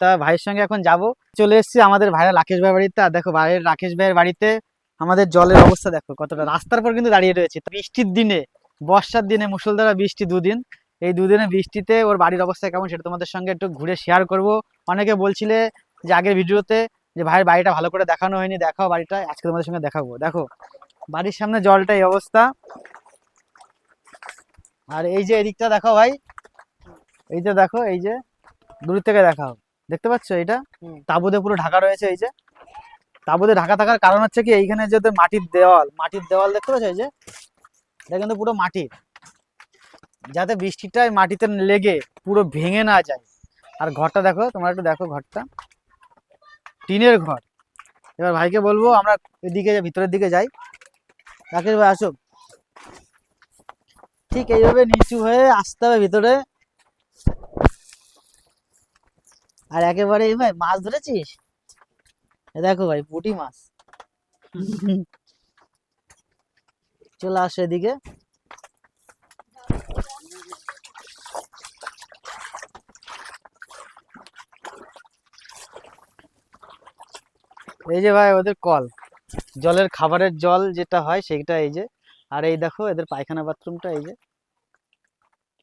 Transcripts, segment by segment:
তা ভাইয়ের সঙ্গে এখন যাব। চলে এসেছি আমাদের ভাইরা রাকেশ ভাই বাড়িতে। আর দেখো ভাইয়ের, রাকেশ ভাইয়ের বাড়িতে আমাদের জলের অবস্থা দেখো, কতটা। রাস্তার পর কিন্তু দাঁড়িয়ে রয়েছে। বৃষ্টির দিনে, বর্ষার দিনে, মুসলধারা বৃষ্টি দুদিন। এই দুদিনে বৃষ্টিতে ওর বাড়ির অবস্থা কেমন সেটা তোমাদের সঙ্গে একটু ঘুরে শেয়ার করব। অনেকে বলছিলে যে আগের ভিডিওতে যে ভাইয়ের বাড়িটা ভালো করে দেখানো হয়নি, দেখাও বাড়িটা, আজকে তোমাদের সঙ্গে দেখাবো। দেখো, বাড়ির সামনে জলটা এই অবস্থা। আর এই যে এদিকটা দেখো ভাই, এই যে দেখো, এই যে দূর থেকে দেখাও। দেখতে পাচ্ছ এটা। তাবুতে পুরো ঢাকা রয়েছে এই যে। তাবুতে ঢাকা থাকার কারণ হচ্ছে কি এইখানে যে মাটির দেওয়াল মাটির দেওয়াল দেখতে পাচ্ছ এই যে? এটা কিন্তু পুরো মাটির। যাতে বৃষ্টিটা মাটিতে লেগে পুরো ভেঙে না যায়। আর ঘরটা দেখো তোমরা একটু দেখো ঘরটা। টিনের ঘর। এবার ভাইকে বলব আমরা এদিকে ভিতরের দিকে যাই। রাকেশ ভাই আসুক ঠিক এইভাবে নিচু হয়ে আসতে হবে ভিতরে। আর একেবারে ভাই মাছ ধরেছিস? দেখো ভাই, পুঁটি মাছ। চলে আসো এদিকে। এই যে ভাই ওদের কল। জলের খাবারের জল যেটা হয় সেইটা এই যে। আর এই দেখো এদের পায়খানা বাথরুমটা এই যে।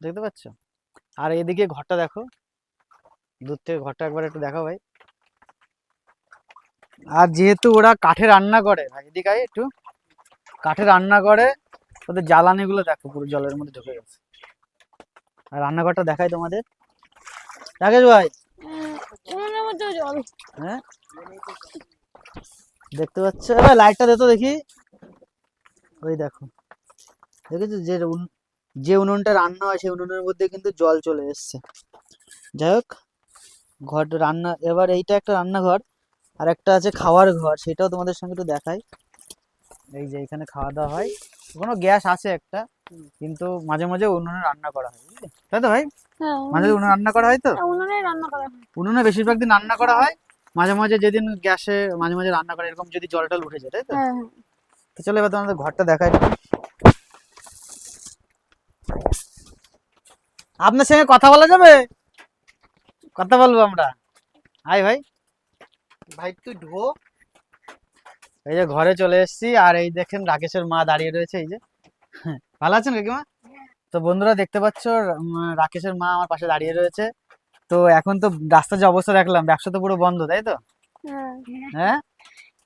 দেখতে পাচ্ছ? আর এদিকে ঘরটা দেখো। দূর থেকে ঘরটা একবার একটু দেখো ভাই। আর যেহেতু ওরা কাঠে রান্না করে, ভাই, এদিকে একটু। কাঠে রান্না করে, ওদের জ্বালানিগুলো দেখো, পুরো জলের মধ্যে ঢুকে গেছে। আর রান্নাঘরটা দেখাই তোমাদের। রাকেশ ভাই। হ্যাঁ? দেখতে পাচ্ছ? লাইটটা দে তো দেখি। ওই দেখো। দেখেছ? যে যে উনুনটা রান্না হয়, সেই উনুনের মধ্যে কিন্তু জল চলে এসছে। যাই হোক। ঘর রান্না এবার এইটা একটা রান্নাঘর আর একটা আছে খাওয়ার ঘর সেটাও তোমাদের সঙ্গে একটু দেখাই। এই যে এখানে খাওয়া দাওয়া হয়। কোনো গ্যাস আছে একটা কিন্তু মাঝে মাঝে উনুনে রান্না করা হয় বুঝলি? তাই তো ভাই? হ্যাঁ মাঝে উনুনে রান্না করা হয় তো? উনুনে রান্না করা হয়। উনুনে বেশিরভাগ দিন রান্না করা হয়। মাঝে মাঝে যেদিন গ্যাসে মাঝে মাঝে রান্না করে এরকম যদি জল টল উঠে যায় তাই তো? হ্যাঁ হ্যাঁ। তো চলো এবার তোমাদের ঘরটা দেখাই। আপনার সঙ্গে কথা বলা যাবে? কথা বলব আমরা? হাই ভাই। ভাই তুই ঢো। এই যে ঘরে চলে এসেছি আর এই দেখেন রাকেশের মা দাঁড়িয়ে রয়েছে এই যে। ভালো আছেন কাকিমা? তো বন্ধুরা দেখতে পাচ্ছ রাকেশের মা আমার পাশে দাঁড়িয়ে রয়েছে। তো এখন তো রাস্তার যে অবস্থা দেখলাম ব্যবসা তো পুরো বন্ধ তাই তো? হ্যাঁ। হ্যাঁ?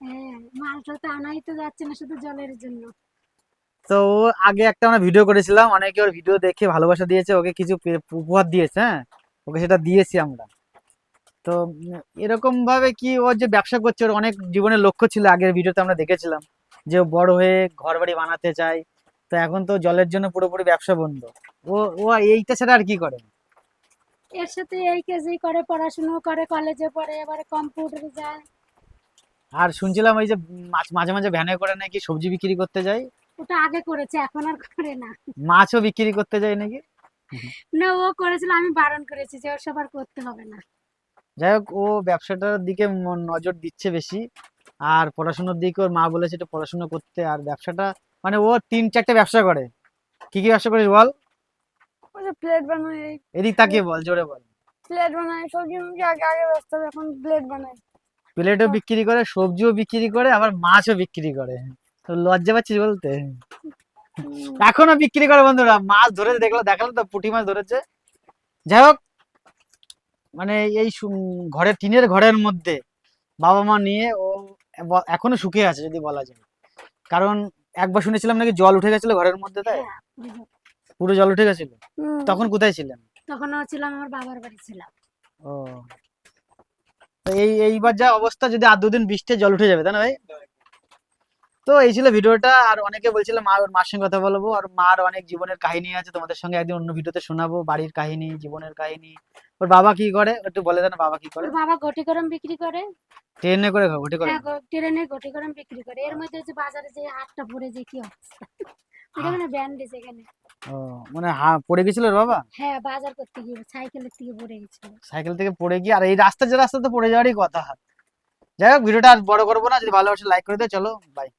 হ্যাঁ মালটা তো আনাই তো যাচ্ছে না শুধু জলের জন্য। তো ও আগে একটা আমরা ভিডিও করেছিলাম অনেকে ওর ভিডিও দেখে ভালোবাসা দিয়েছে ওকে কিছু উপহার দিয়েছে হ্যাঁ? ওকে সেটা দিয়েছি আমরা। তো এরকম ভাবে কি ও যে ব্যবসা করছে ওর অনেক জীবনের লক্ষ্য ছিল আগের ভিডিওতে আমরা দেখেছিলাম যে বড় হয়ে ঘর বাড়ি বানাতে চায়। তো এখন তো জলের জন্য পুরোপুরি ব্যবসা বন্ধ। ও ও এইটা ছাড়া আর কি করে? এর সাথে এই কেজি করে পড়াশুনো করে কলেজে পড়ে এবারে কম্পিউটারে যায়। আর শুনছিলাম ওই যে মাছ মাঝে মাঝে ভ্যানে করে নাকি সবজি বিক্রি করতে যায়? ওটা আগে করেছে এখন আর করে না। মাছও বিক্রি করতে যায় নাকি? না ও করেছিল আমি বারণ করেছি যে ওসব আর করতে হবে না। যাই হোক ও ব্যবসাটার দিকে নজর দিচ্ছে বেশি। আর পড়াশোনার দিকে ওর মা বলেছে একটু পড়াশোনা করতে। আর ব্যবসাটা মানে ও তিন চারটে ব্যবসা করে। কি কি ব্যবসা করিস বল? ওই যে প্লেট বানায়। এদিক তাকিয়ে বল জোরে বল। প্লেট বানায় সবজি আগে আগে ব্যস্ত এখন প্লেট বানায়। প্লেটও বিক্রি করে সবজিও বিক্রি করে আবার মাছও বিক্রি করে। তো লজ্জা পাচ্ছিস বলতে? এখনও বিক্রি করে বন্ধুরা মাছ ধরে দেখল দেখাল তো পুঁটি মাছ ধরেছে। যাই হোক মানে এই ঘরের টিনের ঘরের মধ্যে বাবা মা নিয়ে ও এখনও শুকিয়ে আছে যদি বলা যায়। কারণ একবার শুনেছিলাম নাকি জল উঠে গেছিল ঘরের মধ্যে তাই? হ্যাঁ, পুরো জল উঠে গেছিল। তখন কোথায় ছিলেন? তখন ছিলাম আমার বাবার বাড়ি ছিলাম। ও। এই এইবার যা অবস্থা যদি আর দুদিন বৃষ্টি জল উঠে যাবে তাই না ভাই? তো এই ছিল ভিডিওটা আর অনেকে বলছিল মা ওর মার সঙ্গে কথা বলব আর মার অনেক জীবনের কাহিনী আছে তোমাদের সঙ্গে একদিন অন্য ভিডিওতে শোনাবো বাড়ির কাহিনী জীবনের কাহিনী। ওর বাবা কি করে? একটু বলে দেন বাবা কি করে? বাবা ঘটি গরম বিক্রি করে। ট্রেনে করে ঘটে করে। হ্যাঁ ট্রেনে ঘটি গরম বিক্রি করে। এর মধ্যে যে বাজারে যে হাটটা পড়ে যে কি অবস্থা। এখানে ব্যান্ডেজ এখানে ও মানে হ্যাঁ পড়ে গেছিল ওর বাবা? হ্যাঁ বাজার করতে গিয়ে সাইকেলের থেকে পড়ে গেছিল। সাইকেল থেকে পড়ে গিয়ে আর এই রাস্তা যে রাস্তা তো পড়ে যাওয়ারই কথা। যাই হোক ভিডিওটা আর বড় করব না যদি ভালোবাসে লাইক করে দেয় চলো বাই